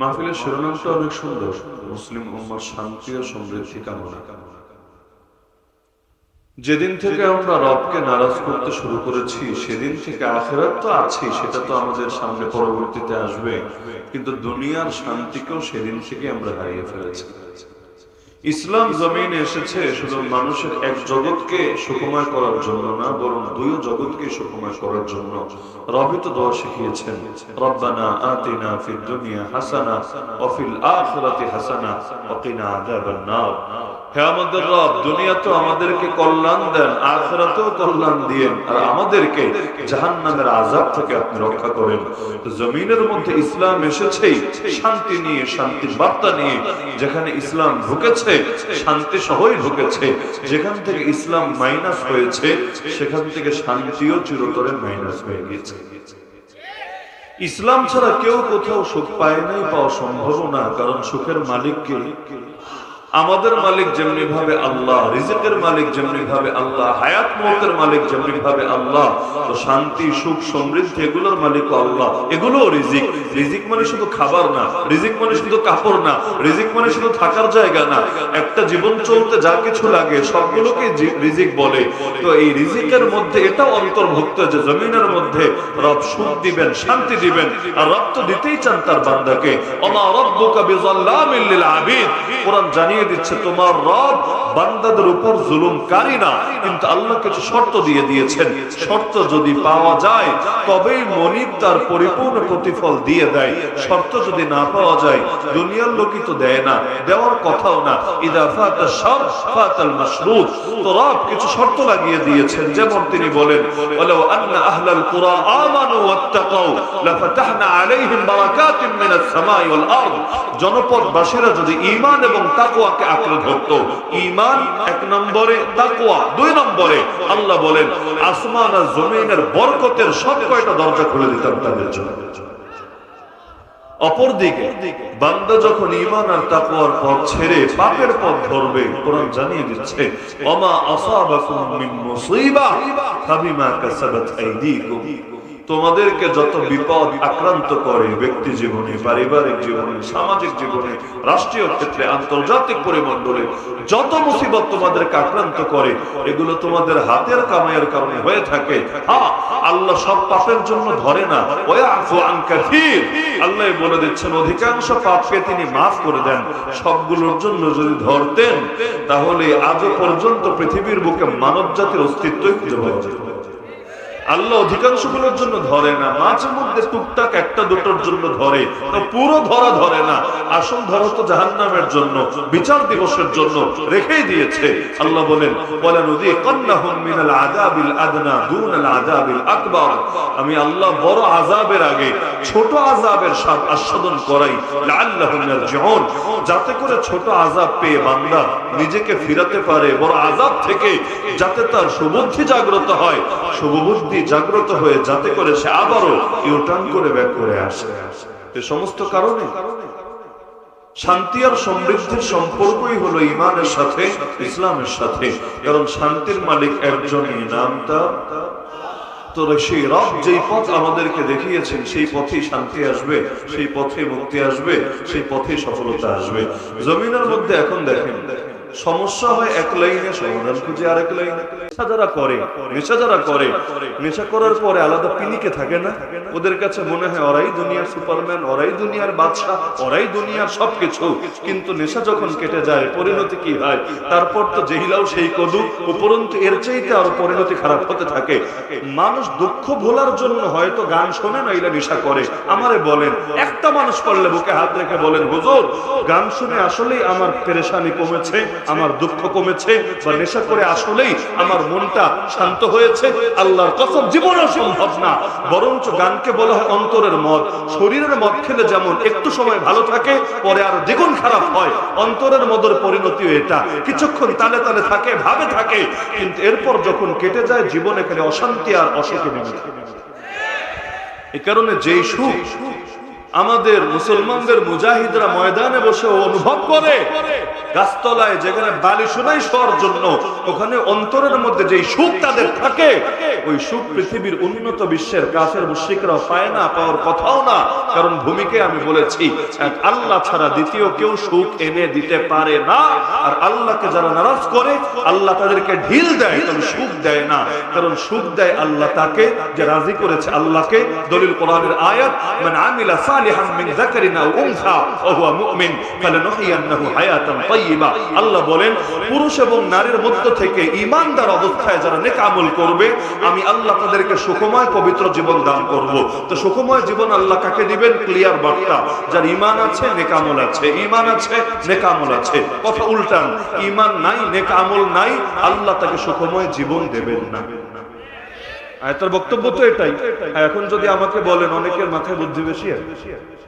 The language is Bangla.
মাহফিলের শিরোনামটা অনেক সুন্দর। মুসলিম উম্মার শান্তি ও সমৃদ্ধি কামনা। যেদিন থেকে আমরা রবকে নারাজ করতে শুরু করেছি, সেদিন থেকে আখেরাত তো আছেই, সেটা তো আমাদের সামনে পরবর্তীতে আসবে। কিন্তু দুনিয়ার শান্তিকেও সেদিন থেকে আমরা হারিয়ে ফেলেছি। ইসলাম জমিনে এসেছে শুধু মানুষের এক জগৎকে সুখময় করার জন্য না, বরং দুই জগৎকে সুখময় করার জন্য। রবি তো দোয়া শিখিয়েছেন, রব্বানা আতিনা ফিদ দুনিয়া হাসানা ওয়া ফিল আখিরাতি হাসানা ওয়া কিনা আযাবান নার। হে আমাদের রব, দুনিয়া তো আমাদেরকে কল্যাণ দেন, আখিরাতেও কল্যাণ দিয়েন, আর আমাদেরকে জাহান্নামের আযাব থেকে আপনি রক্ষা করেন। জমিনের মধ্যে ইসলাম এসেছেই শান্তি নিয়ে, শান্তির বার্তা নিয়ে, যেখানে ইসলাম ঢুকেছে শান্তি সহই ঢুকেছে। যেখান থেকে ইসলাম মাইনাস হয়েছে, সেখান থেকে শান্তিও চিরতরে মাইনাস হয়ে গিয়েছে। ইসলাম ছাড়া কেউ কোথাও সুখ পায় নাই, পাওয়া সম্ভব না, কারণ সুখের মালিককে আমাদের মালিক যেমনি ভাবে আল্লাহ, রিজিকের মালিক যেমনি ভাবে আল্লাহ, হায়াত মৌতের মালিক যেমনি ভাবে আল্লাহ, তো শান্তি, সুখ, সমৃদ্ধি এগুলোর মালিক আল্লাহ। এগুলো রিজিক। রিজিক মানে শুধু খাবার না, রিজিক মানে শুধু কাপড় না, রিজিক মানে শুধু থাকার জায়গা না। একটা জীবন চলতে যা কিছু লাগে, সবগুলোকে রিজিক বলে। তো এই রিজিকের মধ্যে এটাও অন্তর্ভুক্ত যে জমিনের মধ্যে রব সুখ দিবেন, শান্তি দিবেন, আর রব তো দিতেই চান তার বান্দাকে। ওমা রব্বুকা বিযাল্লামিল লিল আবিদ। কোরআন জানিয়ে দিচ্ছে, তোমার রব বান্দাদের উপর জুলুমকারী না। কিন্তু আল্লাহ কিছু শর্ত দিয়ে দিয়েছেন। শর্ত যদি পাওয়া যায়, তবেই মনিব তার পরিপূর্ণ প্রতিফল দিয়ে দেয়। শর্ত যদি না পাওয়া যায়, দুনিয়ার লোকই তো দেয় না, দেওয়ার কথাও না। ফাতাল মাশরুত। তো রব কিছু শর্ত লাগিয়ে দিয়েছেন, যেমন তিনি বলেন, ওয়ালাউ আন্না আহলাল আমানু ওয়াত্তাকাউ আলাইহিম বারাকাতিন মিনাস সামাই ওয়াল আরদ। জনপদবাসীরা যদি ঈমান এবং তাকওয়াকে আঁকড়ে ধরতো ঈমান এক নম্বরে, তাকওয়া দুই নম্বরে। আল্লাহ বলেন, আসমান আর জমিনের বরকতের সব কয়টা দরজা খুলে দিতাম তাদের জন্য। অপরদিকে, বান্দা যখন ঈমান আর তাকওয়ার পথ ছেড়ে পাপের পথ ধরবে, কোরআন জানিয়ে দিচ্ছে, ওমা আসাবাকুম মিন মুসিবা, ফাবিমা কাসাবাত আইদিকুম। তোমাদেরকে যত বিপদ আক্রান্ত করে, ব্যক্তি জীবনে, পারিবারিক জীবনে, সামাজিক জীবনে, রাষ্ট্রীয় ক্ষেত্রে, আন্তর্জাতিক পরিমণ্ডলে, যত মুসিবত তোমাদেরকে আক্রান্ত করে, এগুলো তোমাদের হাতের কামাইয়ের কারণে হয়ে থাকে। হ্যাঁ আল্লাহ সব পাপের জন্য ধরে না। আল্লাহ বলে দিচ্ছেন, অধিকাংশ পাপকে তিনি মাফ করে দেন। সবগুলোর জন্য যদি ধরতেন, তাহলে আজও পর্যন্ত পৃথিবীর বুকে মানব জাতির অস্তিত্বই খুঁজে পাওয়া যেত। আল্লাহ অধিকাংশগুলোর জন্য ধরে না, মাঝে মধ্যে টুকটাক একটা দুটোর জন্য ধরে পুরো ধরা ধরে না। আসল ধরা তো জাহান্নামের জন্য, বিচার দিবসের জন্য রেখেই দিয়েছে। আল্লাহ বলেন বলেন আমি আল্লাহ বড় আযাবের আগে ছোট আযাবের স্বাদ আস্বাদন করাই লাআল্লাহুম ইয়ারজিউন যাতে করে ছোট আযাব পেয়ে বান্দা নিজেকে ফিরাতে পারে, বড় আযাব থেকে যাতে তার সুবুদ্ধি জাগ্রত হয়। শুভবুদ্ধি জাগ্রত হয়ে যাতে করে সে আবারও ইউটার্ন করে ব্যাক করে আসে। এ সমস্ত কারণে শান্তি আর সমৃদ্ধির সম্পর্কই হলো ইমানের সাথে, ইসলামের সাথে। কারণ শান্তির মালিক একজনই নাম তার। পথ আমাদেরকে দেখিয়েছেন, সেই পথেই শান্তি আসবে, সেই পথে মুক্তি আসবে, সেই পথে সফলতা আসবে। জমিনের মধ্যে এখন দেখেন সমস্যা হয় এক লাইনে, সমাধান খুঁজে লাইনে। নেশা যারা করে, নেশা যারা করে, নেশা করার পরে আলাদা থাকে না? ওদের কাছে মনে হয় ওরাই দুনিয়ার সুপারম্যান, ওরাই দুনিয়ার বাদশা ওরাই দুনিয়ার সবকিছু। কিন্তু নেশা যখন কেটে যায়, পরিণতি কি হয়? তারপর তো জেহিলাও সেই কদু। উপরন্তু এর চাইতে আরও পরিণতি খারাপ হতে থাকে। মানুষ দুঃখ ভোলার জন্য হয়তো গান শোনে, নইলে নেশা করে। আমারে বলেন, একটা মানুষ করলে বুকে হাত রেখে বলেন, হুজুর, গান শুনে আসলেই আমার পেরেশানি কমেছে। আমার দুঃখ কমেছে বা নেশা করে আসলেই আমার মনটা শান্ত হয়েছে। আল্লাহর কসম, জীবনেও সম্ভব না। বরঞ্চ গানকে বলা হয় অন্তরের মদ। শরীরের মদ খেলে যেমন একটু সময় ভালো থাকে, পরে আর দ্বিগুণ খারাপ হয়। অন্তরের মদের পরিণতিও এটা। কিছুক্ষণ তালে তালে থাকে, ভাবে থাকে, কিন্তু এরপর যখন কেটে যায়, জীবনে খালি অশান্তি আর অসুখে নেমে এ কারণে যেই সুখ আমাদের মুসলমানদের মুজাহিদরা ময়দানে বসে অনুভব করে গাছতলায় যেখানে বালি শোনাই শোয়ার জন্য, ওখানে অন্তরের মধ্যে যেই সুখ তাদের থাকে, ওই সুখ পৃথিবীর উন্নত বিশ্বের কাফের মুশ্রিকরাও পায় না, পাওয়ার কথাও না। কারণ ভূমিকে আমি বলেছি, এক আল্লাহ ছাড়া দ্বিতীয় কেউ সুখ এনে দিতে পারে না। আর আল্লাহকে যারা নারাজ করে, আল্লাহ তাদেরকে ঢিল দেয় তবে সুখ দেয় না। কারণ সুখ দেয় আল্লাহ তাকে, যে রাজি করেছে আল্লাহকে। দলিল কোরআনের আয়াত মানে আমিলা সালিহান মিন যাকারিন উনসা ওয়া হুয়া মুমিন ফালানুহইয়ান্নাহু হায়াতান তাইয়্যিবা আল্লাহ বলেন, পুরুষ এবং নারীর মধ্য থেকে ঈমানদার অবস্থায় যারা নেক আমল করবে, আমি আল্লাহ তাদেরকে সুখময় পবিত্র জীবন দান করব। তো সুখময় জীবন আল্লাহ কাকে দিবেন? ক্লিয়ার বার্তা। যার ঈমান আছে, নেক আমল আছে। ঈমান আছে, নেক আমল আছে। কথা উল্টান, ঈমান নাই, নেক আমল নাই, আল্লাহ তাকে সুখময় জীবন দেবেন না। আয়তার বক্তব্য তো এটাই। এখন যদি আমাকে বলেন, অনেকের মাথায় বুদ্ধি বেশি আছে।